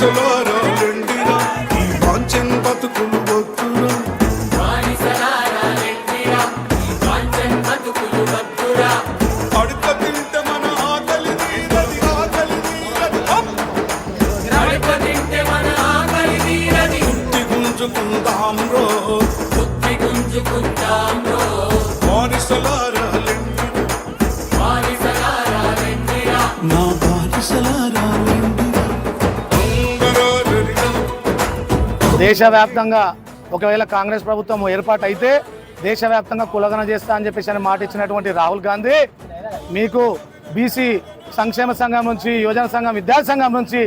మనుషులారా రెండిరా? ఈ వాంచెన్ బతుకులు వద్దురా. అడుక తింటే మన ఆకలి తీరది ఆకలి తీరది. గుంటి గుంజుకుందాం రో వారిసలారా రెండిరా? నా వారిసలారా దేశవ్యాప్తంగా ఒకవేళ కాంగ్రెస్ ప్రభుత్వం ఏర్పాటైతే దేశవ్యాప్తంగా కులగన చేస్తా అని చెప్పేసి అని మాట ఇచ్చినటువంటి రాహుల్ గాంధీ మీకు బీసీ సంక్షేమ సంఘం నుంచి యువజన సంఘం విద్యాసంఘం నుంచి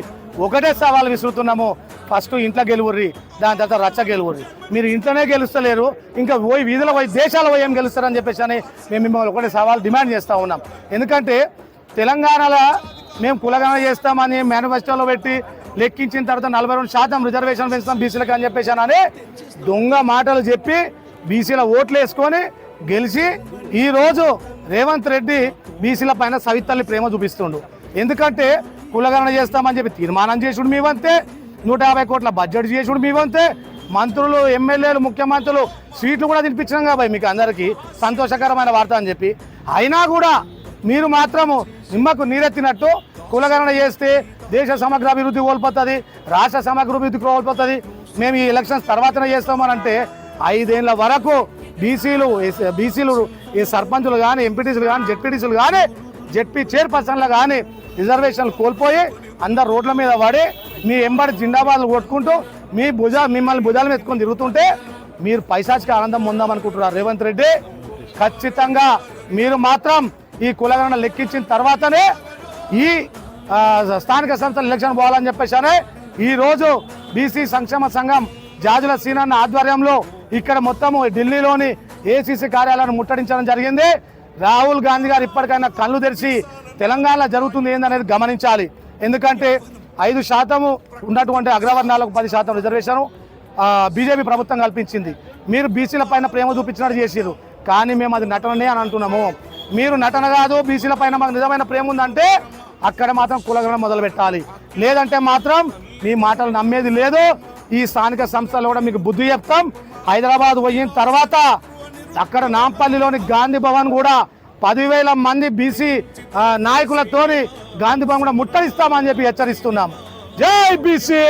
ఒకటే సవాల్ విసురుతున్నాము. ఫస్ట్ ఇంట్లో గెలువుర్రి దాని తర్వాత రచ్చ గెలువుర్రి. మీరు ఇంట్లోనే గెలుస్తలేరు ఇంకా పోయి వీధుల పోయి దేశాల పోయి ఏం గెలుస్తారని చెప్పేసి అని మేము మిమ్మల్ని ఒకటే సవాల్ డిమాండ్ చేస్తూ ఉన్నాం. ఎందుకంటే తెలంగాణలో మేము కులగణన చేస్తామని మేనిఫెస్టోలో పెట్టి లెక్కించిన తర్వాత నలభై రెండు శాతం రిజర్వేషన్ పెంచుతాం బీసీలకు అని చెప్పేసి అని దొంగ మాటలు చెప్పి బీసీల ఓట్లు వేసుకొని గెలిచి ఈరోజు రేవంత్ రెడ్డి బీసీల పైన సవితల్లి ప్రేమ చూపిస్తుండు. ఎందుకంటే కులగణన చేస్తామని చెప్పి తీర్మానం చేసుడు మీ వంతే నూట యాభై కోట్ల బడ్జెట్ చేసుడు మీ వంతే మంత్రులు ఎమ్మెల్యేలు ముఖ్యమంత్రులు సీట్లు కూడా తినిపించినాం కాబట్టి మీకు అందరికీ సంతోషకరమైన వార్త అని చెప్పి. అయినా కూడా మీరు మాత్రము నిమ్మకు నీరెత్తినట్టు కులగణన చేస్తే దేశ సమగ్ర అభివృద్ధి కోల్పోతుంది రాష్ట్ర సమగ్ర అభివృద్ధి కోల్పోతుంది. మేము ఈ ఎలక్షన్స్ తర్వాతనే చేస్తామని అంటే ఐదేళ్ళ వరకు బీసీలు బీసీలు ఈ సర్పంచులు కానీ ఎంపీటీసీలు కానీ జెడ్పీటీసీలు కానీ జెడ్పీ చైర్పర్సన్లు కానీ రిజర్వేషన్లు కోల్పోయి అందరు రోడ్ల మీద పడి మీ ఎంబడి జిందాబాద్లు కొట్టుకుంటూ మీ భుజ మిమ్మల్ని భుజాల మీద ఎత్తుకొని తిరుగుతుంటే మీరు పైశాచిక ఆనందం పొందామనుకుంటున్నారు. రేవంత్ రెడ్డి ఖచ్చితంగా మీరు మాత్రం ఈ కులగణన లెక్కించిన తర్వాతనే ఈ స్థానిక సంస్థల ఎలక్షన్ పోవాలని చెప్పేసి ఈరోజు బీసీ సంక్షేమ సంఘం జాజుల సీనన్న ఆధ్వర్యంలో ఇక్కడ మొత్తము ఢిల్లీలోని ఏసీసీ కార్యాలయాన్ని ముట్టడించడం జరిగింది. రాహుల్ గాంధీ గారు ఇప్పటికైనా కళ్ళు తెరిచి తెలంగాణ జరుగుతుంది ఏందనేది గమనించాలి. ఎందుకంటే ఐదు శాతము ఉన్నటువంటి అగ్రవర్ణాలకు పది శాతం రిజర్వేషన్ బీజేపీ ప్రభుత్వం కల్పించింది. మీరు బీసీల పైన ప్రేమ చూపించినట్టు చేసిరు కానీ మేము అది నటననే అని అంటున్నాము. మీరు నటన కాదు బీసీల పైన మాకు నిజమైన ప్రేమ ఉందంటే అక్కడ మాత్రం కులగణన మొదలు పెట్టాలి. లేదంటే మాత్రం మీ మాటలు నమ్మేది లేదు. ఈ స్థానిక సంస్థలు కూడా మీకు బుద్ధి చెప్తాం. హైదరాబాద్ పోయిన తర్వాత అక్కడ నాంపల్లిలోని గాంధీ భవన్ కూడా పదివేల మంది బీసీ నాయకులతోని గాంధీ భవన్ కూడా ముట్టడిస్తామని చెప్పి హెచ్చరిస్తున్నాం. జై బీసీ!